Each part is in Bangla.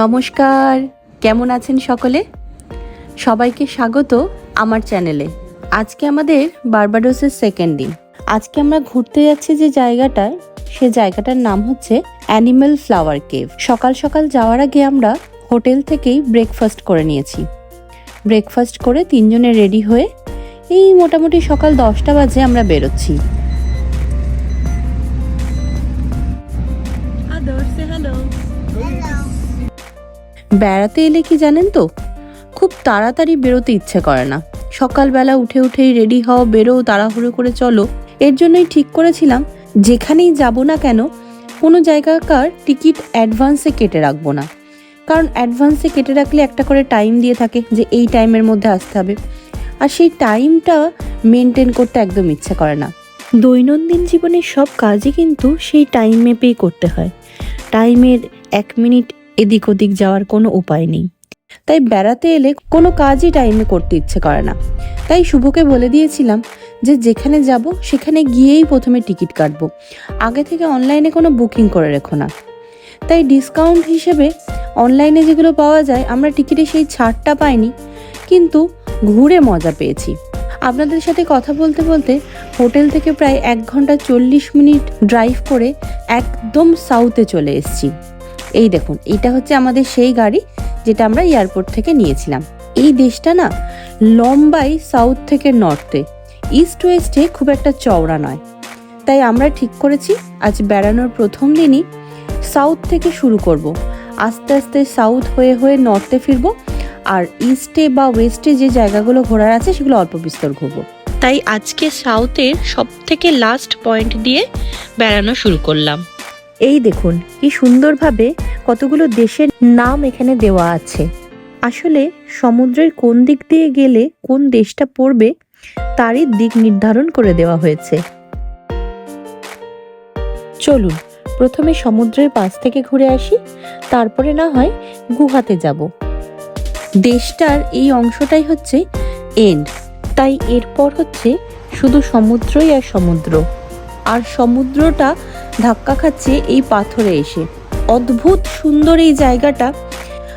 নমস্কার, কেমন আছেন সকলে? সবাইকে স্বাগত আমার চ্যানেলে। আজকে আমাদের বারবাডোসের সেকেন্ড দিন। আজকে আমরা ঘুরতে যাচ্ছি যে জায়গাটায় সে জায়গাটার নাম হচ্ছে অ্যানিম্যাল ফ্লাওয়ার কেভ সকাল সকাল যাওয়ার আগে আমরা হোটেল থেকেই ব্রেকফাস্ট করে নিয়েছি। ব্রেকফাস্ট করে তিনজনে রেডি হয়ে এই মোটামুটি সকাল দশটা বাজে আমরা বেরোচ্ছি। বেড়াতে এলে কি জানেন তো? খুব তাড়াতাড়ি বেরোতে ইচ্ছে করে না। সকালবেলা উঠে উঠেই রেডি হও বেরো তাড়াহুড়ো করে চলো। এর জন্যই ঠিক করেছিলাম, যেখানেই যাব না কেন, কোনো জায়গাকার টিকিট অ্যাডভান্সে কেটে রাখব না। কারণ অ্যাডভান্সে কেটে রাখলে একটা করে টাইম দিয়ে থাকে যে এই টাইমের মধ্যে আসতে হবে। আর সেই টাইমটা মেনটেন করতে একদম ইচ্ছে করে না। দৈনন্দিন জীবনের সব কাজই কিন্তু সেই টাইম মেপেই করতে হয়। টাইমের এক মিনিট এদিক ওদিক যাওয়ার কোনো উপায় নেই। তাই বেড়াতে এলে কোনো কাজই টাইমে করতে ইচ্ছে করে না। তাই শুভকে বলে দিয়েছিলাম যে যেখানে যাব সেখানে গিয়েই প্রথমে টিকিট কাটব। আগে থেকে অনলাইনে কোনো বুকিং করে রেখো না। তাই ডিসকাউন্ট হিসেবে অনলাইনে যেগুলো পাওয়া যায়, আমরা টিকিটে সেই ছাড়টা পাইনি, কিন্তু ঘুরে মজা পেয়েছি। আপনাদের সাথে কথা বলতে বলতে হোটেল থেকে প্রায় এক ঘণ্টা চল্লিশ মিনিট ড্রাইভ করে একদম সাউথে চলে এসেছি। এই দেখুন এটা হচ্ছে আমাদের সেই গাড়ি যেটা আমরা এয়ারপোর্ট থেকে নিয়েছিলাম। এই দেশটা না লম্বাই সাউথ থেকে নর্থে ইস্ট ওয়েস্টে খুব একটা চওড়া নয়। তাই আমরা ঠিক করেছি আজ বেড়ানোর প্রথম দিনই সাউথ থেকে শুরু করব। আস্তে আস্তে সাউথ হয়ে হয়ে নর্থে ফিরবো আর ইস্টে বা ওয়েস্টে যে জায়গাগুলো ঘোরার আছে সেগুলো অল্প বিস্তর ঘুরবো। তাই আজকে সাউথের সব থেকে লাস্ট পয়েন্ট দিয়ে বেড়ানো শুরু করলাম। এই দেখুন, কি সুন্দরভাবে কতগুলো দেশের নাম এখানে দেওয়া আছে। আসলে সমুদ্রের কোন দিক দিয়ে গেলে কোন দেশটা পড়বে, তারই দিক নির্ধারণ করে দেওয়া হয়েছে। চলুন, প্রথমে সমুদ্রের পাশ থেকে ঘুরে আসি, তারপরে না হয় গুহাতে যাব। দেশটার এই অংশটাই হচ্ছে এন্ড, তাই এরপর হচ্ছে শুধু সমুদ্রই আর সমুদ্র। আর সমুদ্রটা ধাক্কা খাচ্ছে এই পাথরে এসে। অদ্ভুত সুন্দর এই জায়গাটা।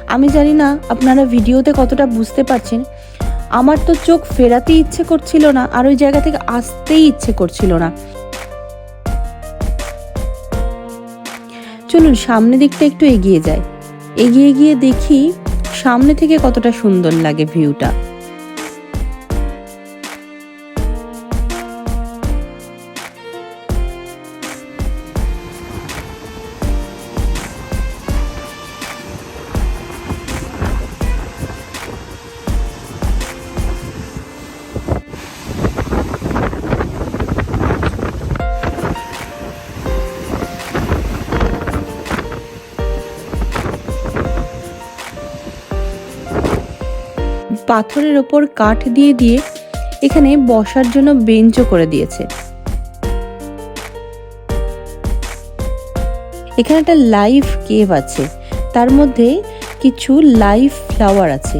আমি জানি না আপনারা ভিডিওতে কতটা বুঝতে পারছেন। আমার তো চোখ ফেরাতে ইচ্ছে করছিল না, আর ওই জায়গা থেকে আসতেই ইচ্ছে করছিল না। চলুন, সামনে দিকটা একটু এগিয়ে যায় এগিয়ে গিয়ে দেখি সামনে থেকে কতটা সুন্দর লাগে ভিউটা। পাথরের ওপর কাঠ দিয়ে দিয়ে এখানে বসার জন্য বেঞ্চও করে দিয়েছে। এখানে একটা লাইভ কেভ আছে। তার মধ্যে কিছু লাইভ ফ্লাওয়ার আছে।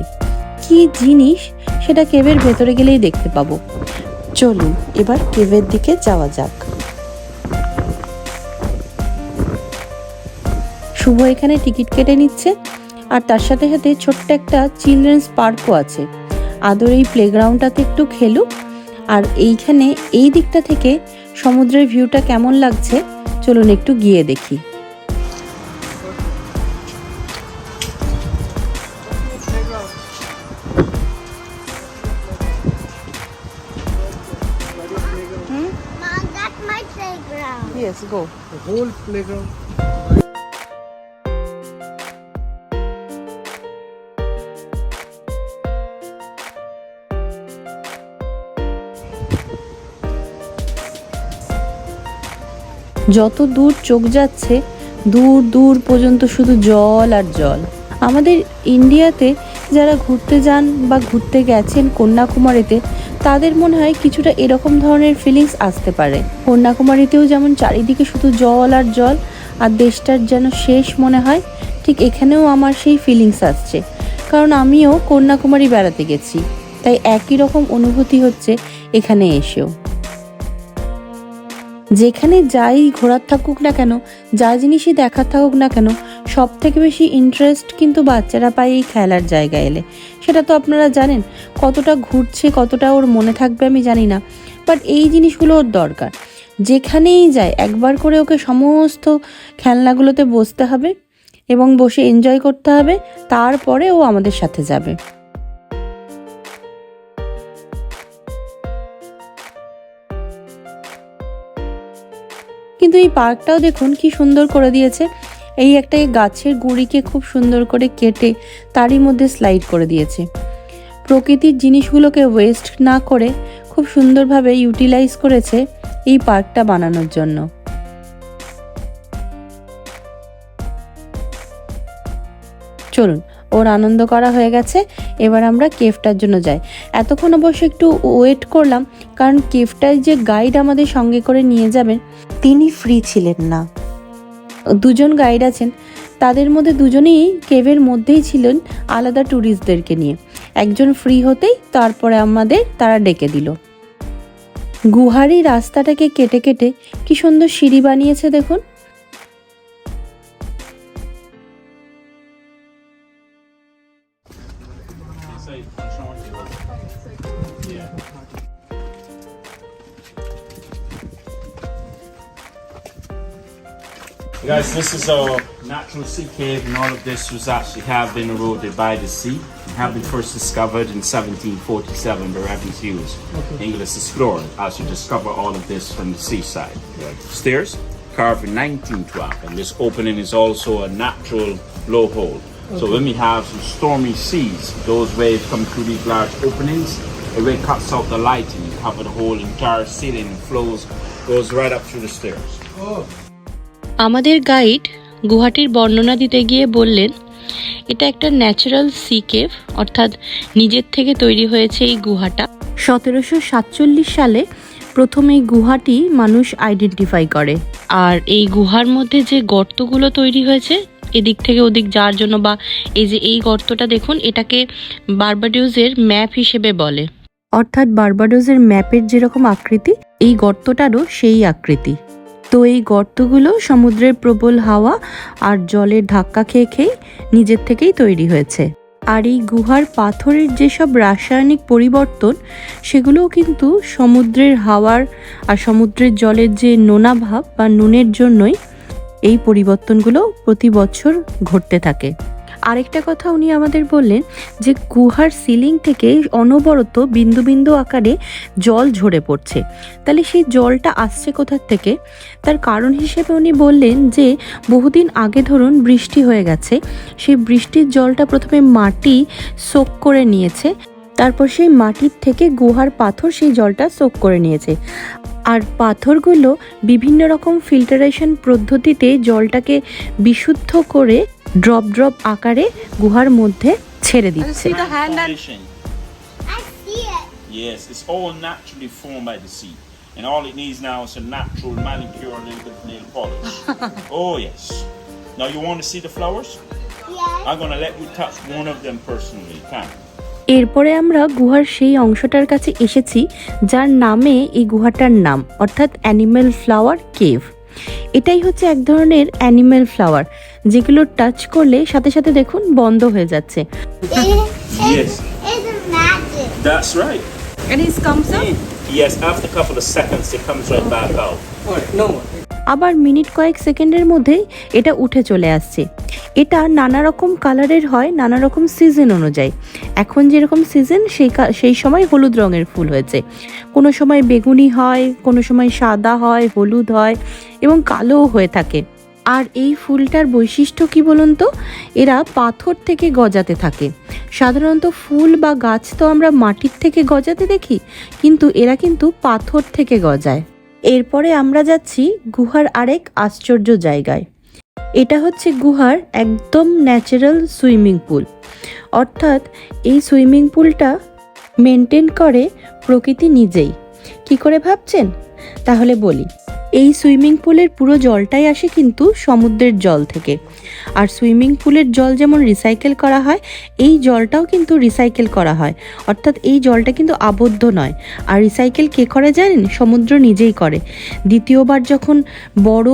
কি জিনিস? সেটা কেভের ভেতরে গেলেই দেখতে পাবো। চলুন, এবার কেভের দিকে যাওয়া যাক। শুভ এখানে টিকিট কেটে নিচ্ছে। আর তার সাথে সাথে ছোট্ট একটা চিলড্রেন্স পার্কও আছে। আদর এই প্লেগ্রাউন্ডটাতে একটু খেলুক। আর এইখানে এই দিকটা থেকে সমুদ্রের ভিউটা কেমন লাগছে চলুন একটু গিয়ে দেখি। Playground. Yes go The whole playground. যত দূর চোখ যাচ্ছে, দূর দূর পর্যন্ত শুধু জল আর জল। আমাদের ইন্ডিয়াতে যারা ঘুরতে যান বা ঘুরতে গেছেন কন্যাকুমারীতে, তাদের মনে হয় কিছুটা এরকম ধরনের ফিলিংস আসতে পারে। কন্যাকুমারীতেও যেমন চারিদিকে শুধু জল আর জল, আর দেশটার যেন শেষ মনে হয়, ঠিক এখানেও আমার সেই ফিলিংস আসছে। কারণ আমিও কন্যাকুমারী বেড়াতে গেছি, তাই একই রকম অনুভূতি হচ্ছে এখানে এসেও। যেখানে যাই ঘোরার থাকুক না কেন, যা জিনিসই দেখার থাকুক না কেন সব থেকে বেশি ইন্টারেস্ট কিন্তু বাচ্চারা পায় এই খেলার জায়গায় এলে। সেটা তো আপনারা জানেন, কতটা ঘুরছে, কতটা ওর মনে থাকবে আমি জানি না বাট এই জিনিসগুলো ওর দরকার। যেখানেই যায়, একবার করে ওকে সমস্ত খেলনাগুলোতে বসতে হবে এবং বসে এনজয় করতে হবে, তারপরে ও আমাদের সাথে যাবে। কিন্তু এই পার্কটাও দেখুন কি সুন্দর করে দিয়েছে। এই একটা গাছের গুঁড়িকে খুব সুন্দর করে কেটে তারই মধ্যে স্লাইড করে দিয়েছে। প্রকৃতির জিনিসগুলোকে ওয়েস্ট না করে খুব সুন্দরভাবে ইউটিলাইজ করেছে এই পার্কটা বানানোর জন্য। চলুন ওর আনন্দ করা হয়ে গেছে। এবার আমরা কেফটার জন্য যাই। এতক্ষণ অবশ্য একটু ওয়েট করলাম, কারণ কেফটায় যে গাইড আমাদের সঙ্গে করে নিয়ে যাবেন তিনি ফ্রি ছিলেন না। দুজন গাইড আছেন, তাদের মধ্যে দুজনেই কেভের মধ্যেই ছিলেন আলাদা ট্যুরিস্টদেরকে নিয়ে। একজন ফ্রি হতেই তারপরে আমাদের তারা ডেকে দিল। গুহারি রাস্তাটাকে কেটে কেটে কি সুন্দর সিঁড়ি বানিয়েছে দেখুন। Guys, this is a natural sea cave, and all of this was actually have been eroded by the sea. and Have been first discovered in 1747 by Evans Hughes, English explorer, as he discovered all of this from the seaside. Stairs carved in 1912, and this opening is also a natural blowhole. So when we have some stormy seas, those waves come through these large openings. The wave cuts out the light, and you have the whole entire ceiling and flows goes right up through the stairs. Oh. আমাদের গাইড গুহাটির বর্ণনা দিতে গিয়ে বললেন এটা একটা ন্যাচারাল সি কেভ অর্থাৎ নিজের থেকে তৈরি হয়েছে এই গুহাটা। সতেরোশো সাতচল্লিশ সালে প্রথম এই গুহাটি মানুষ আইডেন্টিফাই করে। আর এই গুহার মধ্যে যে গর্তগুলো তৈরি হয়েছে এদিক থেকে ওদিক যাওয়ার জন্য বা এই যে এই গর্তটা দেখুন এটাকে বার্বাডিউজের ম্যাপ হিসেবে বলে। অর্থাৎ বার্বাডোজের ম্যাপের যেরকম আকৃতি এই গর্তটারও সেই আকৃতি। তো এই গর্তগুলো সমুদ্রের প্রবল হাওয়া আর জলের ধাক্কা খেয়ে খেয়ে নিজের থেকেই তৈরি হয়েছে। আর এই গুহার পাথরের যেসব রাসায়নিক পরিবর্তন, সেগুলোও কিন্তু সমুদ্রের হাওয়ার আর সমুদ্রের জলের যে নোনা ভাব বা নুনের জন্যই এই পরিবর্তনগুলো প্রতি বছর ঘটতে থাকে। আরেকটা কথা উনি আমাদের বললেন যে গুহার সিলিং থেকে অনবরত বিন্দু বিন্দু আকারে জল ঝরে পড়ছে। তাহলে সেই জলটা আসছে কোথার থেকে? তার কারণ হিসেবে উনি বললেন যে বহুদিন আগে ধরুন বৃষ্টি হয়ে গেছে, সেই বৃষ্টির জলটা প্রথমে মাটি সোক করে নিয়েছে, তারপর সেই মাটির থেকে গুহার পাথর সেই জলটা সোক করে নিয়েছে। আর পাথরগুলো বিভিন্ন রকম ফিল্টারেশন পদ্ধতিতে জলটাকে বিশুদ্ধ করে ড্রপ ড্রপ আকারে গুহার মধ্যে ছেড়ে দিচ্ছে. Yes, it's all naturally formed by the sea. And all it needs now is a natural manicure and a little bit of nail polish. oh, yes. Now, you want to see the flowers? Yes. I'm going to let you touch one of them personally. Come. এরপরে আমরা গুহার সেই অংশটার কাছে এসেছি যার নামে এই গুহাটার নাম অর্থাৎ অ্যানিম্যাল ফ্লাওয়ার কেভ এটাই হচ্ছে এক ধরনের অ্যানিম্যাল ফ্লাওয়ার যেগুলো টাচ করলে সাথে সাথে দেখুন বন্ধ হয়ে যাচ্ছে Yes. That's right. And it comes up? Yes, after a couple of seconds, it comes right back out. No more. আবার মিনিট কয়েক সেকেন্ডের মধ্যেই এটা উঠে চলে আসছে। এটা নানা রকম কালারের হয়, নানা রকম সিজন অনুযায়ী। এখন যেরকম সিজন, সেই সেই সময় হলুদ রঙের ফুল হয়েছে। কোনো সময় বেগুনি হয়, কোনো সময় সাদা হয়, হলুদ হয় এবং কালোও হয়ে থাকে। আর এই ফুলটার বৈশিষ্ট্য কি বলুন তো? এরা পাথর থেকে গজাতে থাকে। সাধারণত ফুল বা গাছ তো আমরা মাটির থেকে গজাতে দেখি, কিন্তু এরা কিন্তু পাথর থেকে গজায়। এরপরে আমরা যাচ্ছি গুহার আরেক আশ্চর্য জায়গায়। এটা হচ্ছে গুহার একদম ন্যাচারাল সুইমিং পুল অর্থাৎ এই সুইমিং পুলটা মেনটেন করে প্রকৃতি নিজেই। কি করে ভাবছেন? তাহলে বলি। এই সুইমিং পুলের পুরো জলটাই আসে কিন্তু সমুদ্রের জল থেকে। আর সুইমিং পুলের জল যেমন রিসাইকেল করা হয়, এই জলটাও কিন্তু রিসাইকেল করা হয়। অর্থাৎ এই জলটা কিন্তু আবদ্ধ নয়। আর রিসাইকেল কে করে জানেন? সমুদ্র নিজেই করে। দ্বিতীয়বার যখন বড়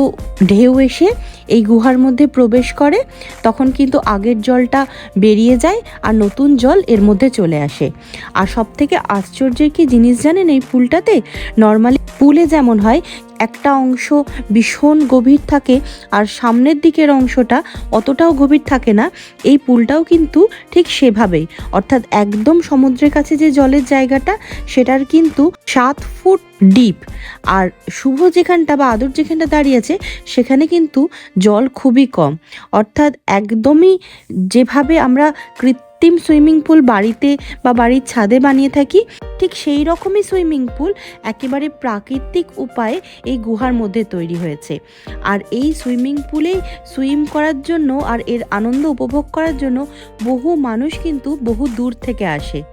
ঢেউ এসে এই গুহার মধ্যে প্রবেশ করে, তখন কিন্তু আগের জলটা বেরিয়ে যায় আর নতুন জল এর মধ্যে চলে আসে। আর সব থেকে আশ্চর্যের কি জিনিস জানেন এই পুলটাতে? নর্মালি পুলে যেমন হয় একটা অংশ ভীষণ গভীর থাকে আর সামনের দিকের অংশটা অতটাও গভীর থাকে না। এই পুলটাও কিন্তু ঠিক সেভাবেই। অর্থাৎ একদম সমুদ্রের কাছে যে জলের জায়গাটা, সেটার কিন্তু সাত ফুট ডিপ আর শুভ যেখানটা বা আদর যেখানটা দাঁড়িয়ে আছে, সেখানে কিন্তু জল খুবই কম। অর্থাৎ একদমই যেভাবে আমরা কৃত্রিম সুইমিং পুল বাড়িতে বা বাড়ির ছাদে বানিয়ে থাকি, ঠিক সেই রকমই সুইমিং পুল একেবারে প্রাকৃতিক উপায়ে এই গুহার মধ্যে তৈরি হয়েছে। আর এই সুইমিং পুলেই সুইম করার জন্য আর এর আনন্দ উপভোগ করার জন্য বহু মানুষ কিন্তু বহু দূর থেকে আসে।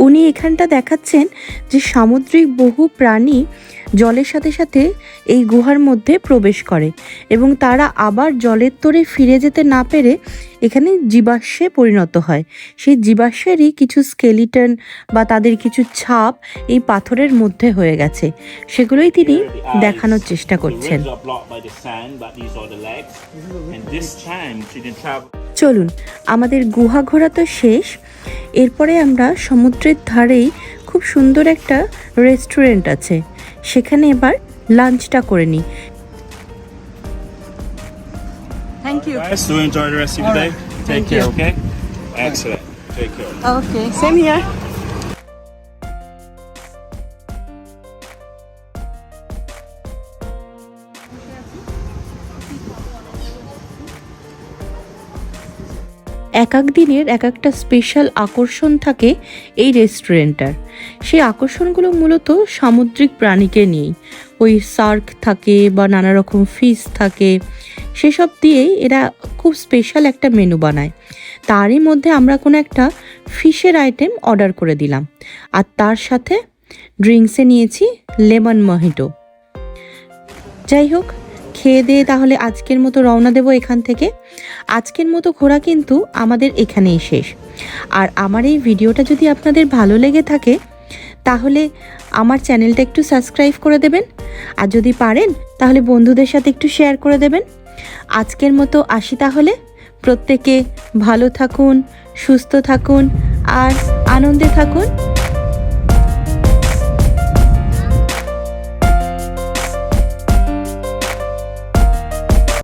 উনি এখানটা দেখাচ্ছেন যে সামুদ্রিক বহু প্রাণী জলের সাথে সাথে এই গুহার মধ্যে প্রবেশ করে এবং তারা আবার জলের তোরে ফিরে যেতে না পেরে এখানে জীবাশ্মে পরিণত হয় সেই জীবাশ্মেরই কিছু স্কেলিটন বা তাদের কিছু ছাপ এই পাথরের মধ্যে হয়ে গেছে সেগুলোই তিনি. দেখানোর চেষ্টা করছেন. চলুন আমাদের গুহা ঘোরা তো শেষ এরপরে আমরা সমুদ্রের ধারেই খুব সুন্দর একটা রেস্টুরেন্ট আছে সেখানে এবার লাঞ্চটা করে নিই thank you guys do enjoy the rest of the day take এক এক দিনের এক একটা স্পেশাল আকর্ষণ থাকে এই রেস্টুরেন্টটার সেই আকর্ষণগুলো মূলত সামুদ্রিক প্রাণীকে নিয়েই। ওই সার্ক থাকে বা নানা রকম ফিশ থাকে, সেসব দিয়েই এরা খুব স্পেশাল একটা মেনু বানায়। তারই মধ্যে আমরা কোনো একটা ফিশের আইটেম অর্ডার করে দিলাম। আর তার সাথে ড্রিঙ্কসে নিয়েছি লেমন মহিটো। যাই হোক খেয়ে দিয়ে তাহলে আজকের মতো রওনা দেবো এখান থেকে। আজকের মতো ঘোরা কিন্তু আমাদের এখানেই শেষ। আর আমার এই ভিডিওটা যদি আপনাদের ভালো লেগে থাকে, তাহলে আমার চ্যানেলটা একটু সাবস্ক্রাইব করে দেবেন। আর যদি পারেন, তাহলে বন্ধুদের সাথে একটু শেয়ার করে দেবেন। আজকের মতো আসি তাহলে। প্রত্যেকে ভালো থাকুন, সুস্থ থাকুন, আর আনন্দে থাকুন।